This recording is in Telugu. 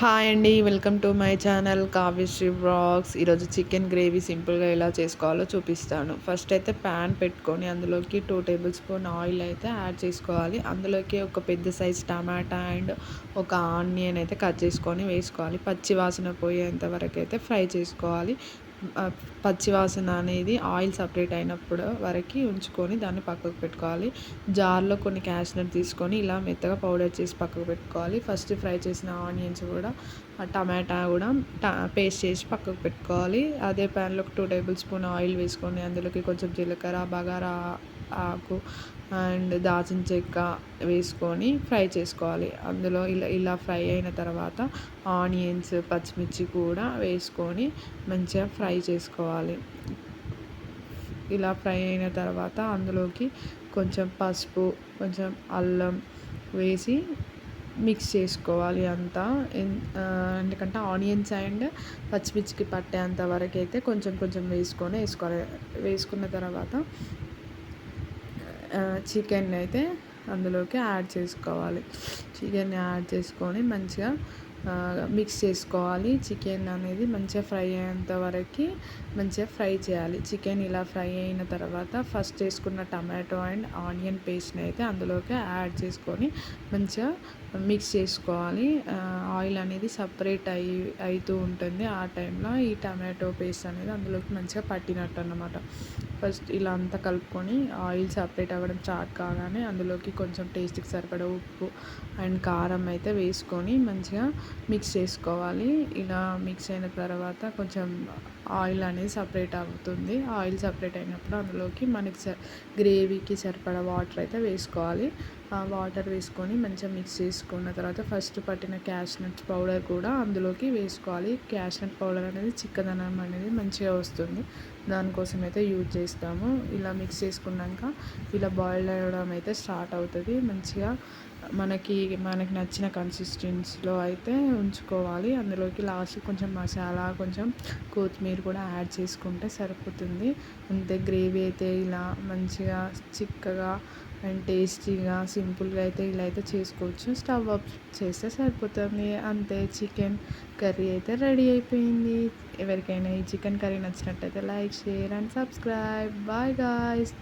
హాయ్ అండి welcome to my channel Kavyasri blogs ఈరోజు చికెన్ గ్రేవీ సింపుల్గా ఎలా చేసుకోవాలో చూపిస్తాను. ఫస్ట్ అయితే ప్యాన్ పెట్టుకొని అందులోకి టూ టేబుల్ స్పూన్ ఆయిల్ అయితే యాడ్ చేసుకోవాలి. అందులోకి ఒక పెద్ద సైజ్ టమాటా అండ్ ఒక ఆనియన్ అయితే కట్ చేసుకొని వేసుకోవాలి. పచ్చి వాసన పోయేంత వరకు అయితే ఫ్రై చేసుకోవాలి. పచ్చివాసన అనేది ఆయిల్ సపరేట్ అయినప్పుడు వరకు ఉంచుకొని దాన్ని పక్కకు పెట్టుకోవాలి. జార్లో కొన్ని క్యాష్నట్ తీసుకొని ఇలా మెత్తగా పౌడర్ చేసి పక్కకు పెట్టుకోవాలి. ఫస్ట్ ఫ్రై చేసిన ఆనియన్స్ కూడా టమాటా కూడా పేస్ట్ చేసి పక్కకు పెట్టుకోవాలి. అదే ప్యాన్లో టూ టేబుల్ స్పూన్ ఆయిల్ వేసుకొని అందులోకి కొంచెం జీలకర్ర బగారా ఆకు అండ్ దాచిన చెక్క వేసుకొని ఫ్రై చేసుకోవాలి. అందులో ఇలా ఇలా ఫ్రై అయిన తర్వాత ఆనియన్స్ పచ్చిమిర్చి కూడా వేసుకొని మంచిగా ఫ్రై చేసుకోవాలి. ఇలా ఫ్రై అయిన తర్వాత అందులోకి కొంచెం పసుపు కొంచెం అల్లం వేసి మిక్స్ చేసుకోవాలి అంతా. ఎందుకంటే ఆనియన్స్ అండ్ పచ్చిమిర్చికి పట్టేంత వరకు అయితే కొంచెం కొంచెం వేసుకొని వేసుకోవాలి. వేసుకున్న తర్వాత చికెన్ అయితే అందులోకి యాడ్ చేసుకోవాలి. చికెన్ యాడ్ చేసుకొని మంచిగా మిక్స్ చేసుకోవాలి. చికెన్ అనేది మంచిగా ఫ్రై అయ్యేంత వరకు మంచిగా ఫ్రై చేయాలి. చికెన్ ఇలా ఫ్రై అయిన తర్వాత ఫస్ట్ చేసుకున్న టమాటో అండ్ ఆనియన్ పేస్ట్ని అయితే అందులోకి యాడ్ చేసుకొని మంచిగా మిక్స్ చేసుకోవాలి. ఆయిల్ అనేది సపరేట్ అయి అవుతూ ఉంటుంది. ఆ టైంలో ఈ టమాటో పేస్ట్ అనేది అందులోకి మంచిగా పట్టినట్టు అన్నమాట. ఫస్ట్ ఇలా అంతా కలుపుకొని ఆయిల్ సపరేట్ అవ్వడం స్టార్ట్ కాగానే అందులోకి కొంచెం టేస్ట్కి సరిపడ ఉప్పు అండ్ కారం అయితే వేసుకొని మంచిగా మిక్స్ చేసుకోవాలి. ఇలా మిక్స్ అయిన తర్వాత కొంచెం ఆయిల్ అనేది సపరేట్ అవుతుంది. ఆయిల్ సపరేట్ అయినప్పుడు అందులోకి మనకి స గ్రేవీకి సరిపడ వాటర్ అయితే వేసుకోవాలి. వాటర్ వేసుకొని మంచిగా మిక్స్ చేసుకున్న తర్వాత ఫస్ట్ పట్టిన క్యాష్నట్ పౌడర్ కూడా అందులోకి వేసుకోవాలి. క్యాష్నట్ పౌడర్ అనేది చిక్కదనం అనేది మంచిగా వస్తుంది. దానికోసం అయితే యూజ్ చేస్తాము. ఇలా మిక్స్ చేసుకున్నాక ఇలా బాయిల్ అవ్వడం అయితే స్టార్ట్ అవుతుంది. మంచిగా మనకి మనకి నచ్చిన కన్సిస్టెన్సీలో అయితే ఉంచుకోవాలి. అందులోకి లాస్ట్ కొంచెం మసాలా కొంచెం కొత్తిమీర కూడా యాడ్ చేసుకుంటే సరిపోతుంది. అంతే గ్రేవీ అయితే ఇలా మంచిగా చిక్కగా అండ్ టేస్టీగా సింపుల్గా అయితే ఇలా అయితే చేసుకోవచ్చు. స్టవ్ ఆఫ్ చేస్తే సరిపోతుంది. అంతే చికెన్ కర్రీ అయితే రెడీ అయిపోయింది. ఎవరికైనా ఈ చికెన్ కర్రీ నచ్చినట్టయితే like share and subscribe bye guys